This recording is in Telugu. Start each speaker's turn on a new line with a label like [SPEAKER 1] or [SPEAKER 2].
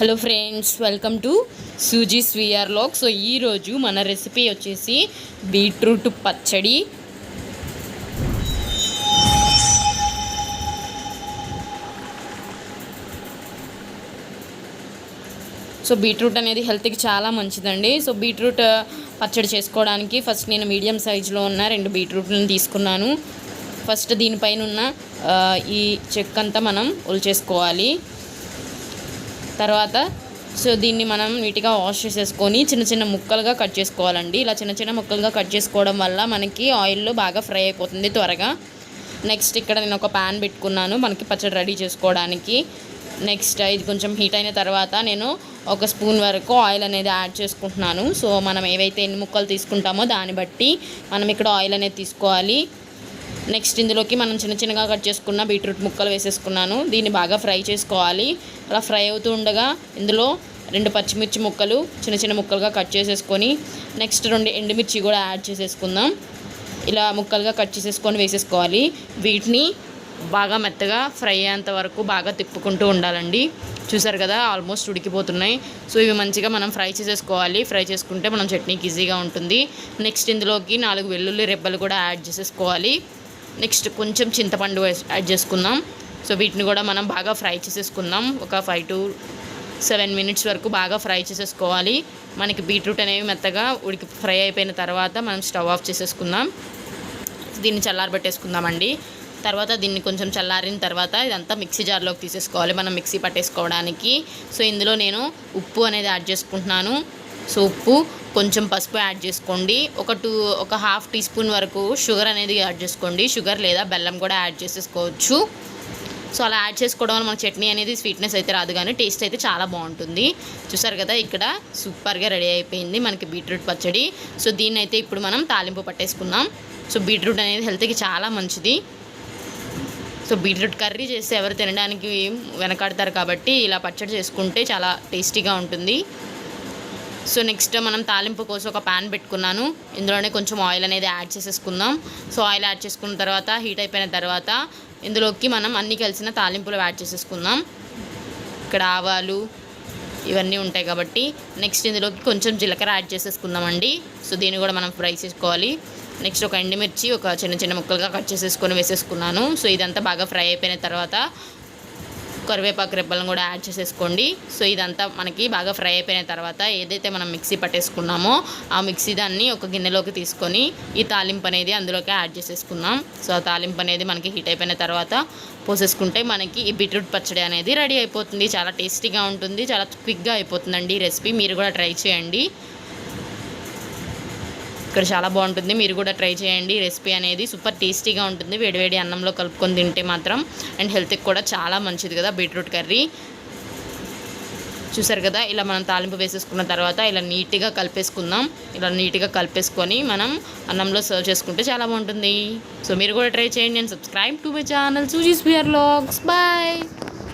[SPEAKER 1] Hello friends welcome to Suji స్వీఆర్ లాక్ సో ఈరోజు మన రెసిపీ వచ్చేసి బీట్రూట్ పచ్చడి. సో బీట్రూట్ అనేది హెల్త్కి చాలా మంచిదండి. సో బీట్రూట్ పచ్చడి చేసుకోవడానికి ఫస్ట్ నేను మీడియం సైజులో ఉన్న రెండు బీట్రూట్లను తీసుకున్నాను. ఫస్ట్ దీనిపైన ఉన్న ఈ చెక్క అంతా మనం ఒలిచేసుకోవాలి. తర్వాత సో దీన్ని మనం నీట్గా వాష్ చేసేసుకొని చిన్న చిన్న ముక్కలుగా కట్ చేసుకోవాలండి. ఇలా చిన్న చిన్న ముక్కలుగా కట్ చేసుకోవడం వల్ల మనకి ఆయిల్లో బాగా ఫ్రై అయిపోతుంది త్వరగా. నెక్స్ట్ ఇక్కడ నేను ఒక ప్యాన్ పెట్టుకున్నాను. మనకి పచ్చడి రెడీ చేసుకోవడానికి. నెక్స్ట్ ఇది కొంచెం హీట్ అయిన తర్వాత నేను ఒక స్పూన్ వరకు ఆయిల్ అనేది యాడ్ చేసుకుంటున్నాను. సో మనం ఏవైతే ఎన్ని ముక్కలు తీసుకుంటామో దాన్ని బట్టి మనం ఇక్కడ ఆయిల్ అనేది తీసుకోవాలి. నెక్స్ట్ ఇందులోకి మనం చిన్న చిన్నగా కట్ చేసుకున్న బీట్రూట్ ముక్కలు వేసేసుకున్నాను. దీన్ని బాగా ఫ్రై చేసుకోవాలి. అలా ఫ్రై అవుతూ ఉండగా ఇందులో రెండు పచ్చిమిర్చి ముక్కలు చిన్న చిన్న ముక్కలుగా కట్ చేసేసుకొని నెక్స్ట్ రెండు ఎండుమిర్చి కూడా యాడ్ చేసేసుకుందాం. ఇలా ముక్కలుగా కట్ చేసేసుకొని వేసేసుకోవాలి. వీటిని బాగా మెత్తగా ఫ్రై అయ్యేంత వరకు బాగా తిప్పుకుంటూ ఉండాలండి. చూసారు కదా ఆల్మోస్ట్ ఉడికిపోతున్నాయి. సో ఇవి మంచిగా మనం ఫ్రై చేసేసుకోవాలి. ఫ్రై చేసుకుంటే మనం చట్నీకి ఈజీగా ఉంటుంది. నెక్స్ట్ ఇందులోకి నాలుగు వెల్లుల్లి రెబ్బలు కూడా యాడ్ చేసేసుకోవాలి. నెక్స్ట్ కొంచెం చింతపండు యాడ్ చేసుకుందాం. సో వీటిని కూడా మనం బాగా ఫ్రై చేసేసుకుందాం. ఒక ఫైవ్ టు సెవెన్ మినిట్స్ వరకు బాగా ఫ్రై చేసేసుకోవాలి. మనకి బీట్రూట్ అనేవి మెత్తగా ఉడికి ఫ్రై అయిపోయిన తర్వాత మనం స్టవ్ ఆఫ్ చేసేసుకుందాం. దీన్ని చల్లారబెట్టేసుకుందామండి తర్వాత దీన్ని కొంచెం చల్లారిన తర్వాత ఇదంతా మిక్సీ జార్లోకి తీసేసుకోవాలి. మనం మిక్సీ పట్టేసుకోవడానికి. సో ఇందులో నేను ఉప్పు అనేది యాడ్ చేసుకుంటున్నాను. సో ఉప్పు కొంచెం పసుపు యాడ్ చేసుకోండి. ఒక టూ ఒక హాఫ్ టీ స్పూన్ వరకు షుగర్ అనేది యాడ్ చేసుకోండి. షుగర్ లేదా బెల్లం కూడా యాడ్ చేసేసుకోవచ్చు. సో అలా యాడ్ చేసుకోవడం వల్ల మన చట్నీ అనేది స్వీట్నెస్ అయితే రాదు కానీ టేస్ట్ అయితే చాలా బాగుంటుంది. చూసారు కదా ఇక్కడ సూపర్గా రెడీ అయిపోయింది మనకి బీట్రూట్ పచ్చడి. సో దీన్ని అయితే ఇప్పుడు మనం తాలింపు పట్టేసుకుందాం. సో బీట్రూట్ అనేది హెల్త్కి చాలా మంచిది. సో బీట్రూట్ కర్రీ చేస్తే ఎవరు తినడానికి వెనకాడతారు కాబట్టి ఇలా పచ్చడి చేసుకుంటే చాలా టేస్టీగా ఉంటుంది. సో నెక్స్ట్ మనం తాలింపు కోసం ఒక ప్యాన్ పెట్టుకున్నాను. ఇందులోనే కొంచెం ఆయిల్ అనేది యాడ్ చేసేసుకుందాం. సో ఆయిల్ యాడ్ చేసుకున్న తర్వాత హీట్ అయిపోయిన తర్వాత ఇందులోకి మనం అన్ని కలిసిన తాలింపులు యాడ్ చేసేసుకుందాం. ఇక్కడ ఆవాలు ఇవన్నీ ఉంటాయి కాబట్టి నెక్స్ట్ ఇందులోకి కొంచెం జీలకర్ర యాడ్ చేసేసుకుందామండి సో దీన్ని కూడా మనం ఫ్రై చేసుకోవాలి. నెక్స్ట్ ఒక ఎండుమిర్చి ఒక చిన్న చిన్న ముక్కలుగా కట్ చేసేసుకొని వేసేసుకున్నాను. సో ఇదంతా బాగా ఫ్రై అయిపోయిన తర్వాత కరివేపాకు రెబ్బలను కూడా యాడ్ చేసేసుకోండి. సో ఇదంతా మనకి బాగా ఫ్రై అయిపోయిన తర్వాత ఏదైతే మనం మిక్సీ పట్టేసుకున్నామో ఆ మిక్సీ దాన్ని ఒక గిన్నెలోకి తీసుకొని ఈ తాలింపు అనేది అందులోకి యాడ్ చేసేసుకుందాం. సో ఆ తాలింపు అనేది మనకి హీట్ అయిపోయిన తర్వాత పోసేసుకుంటే మనకి ఈ బీట్రూట్ పచ్చడి అనేది రెడీ అయిపోతుంది. చాలా టేస్టీగా ఉంటుంది చాలా క్విక్గా అయిపోతుందండి ఈ రెసిపీ. మీరు కూడా ట్రై చేయండి. ఇక్కడ చాలా బాగుంటుంది. మీరు కూడా ట్రై చేయండి. రెసిపీ అనేది సూపర్ టేస్టీగా ఉంటుంది. వేడివేడి అన్నంలో కలుపుకొని తింటే మాత్రం అండ్ హెల్త్కి కూడా చాలా మంచిది కదా బీట్రూట్ కర్రీ. చూసారు కదా? ఇలా మనం తాలింపు వేసేసుకున్న తర్వాత ఇలా నీట్గా కలిపేసుకుందాం. ఇలా నీట్గా కలిపేసుకొని మనం అన్నంలో సర్వ్ చేసుకుంటే చాలా బాగుంటుంది. సో మీరు కూడా ట్రై చేయండి. And subscribe to my channel Suji's vlogs bye!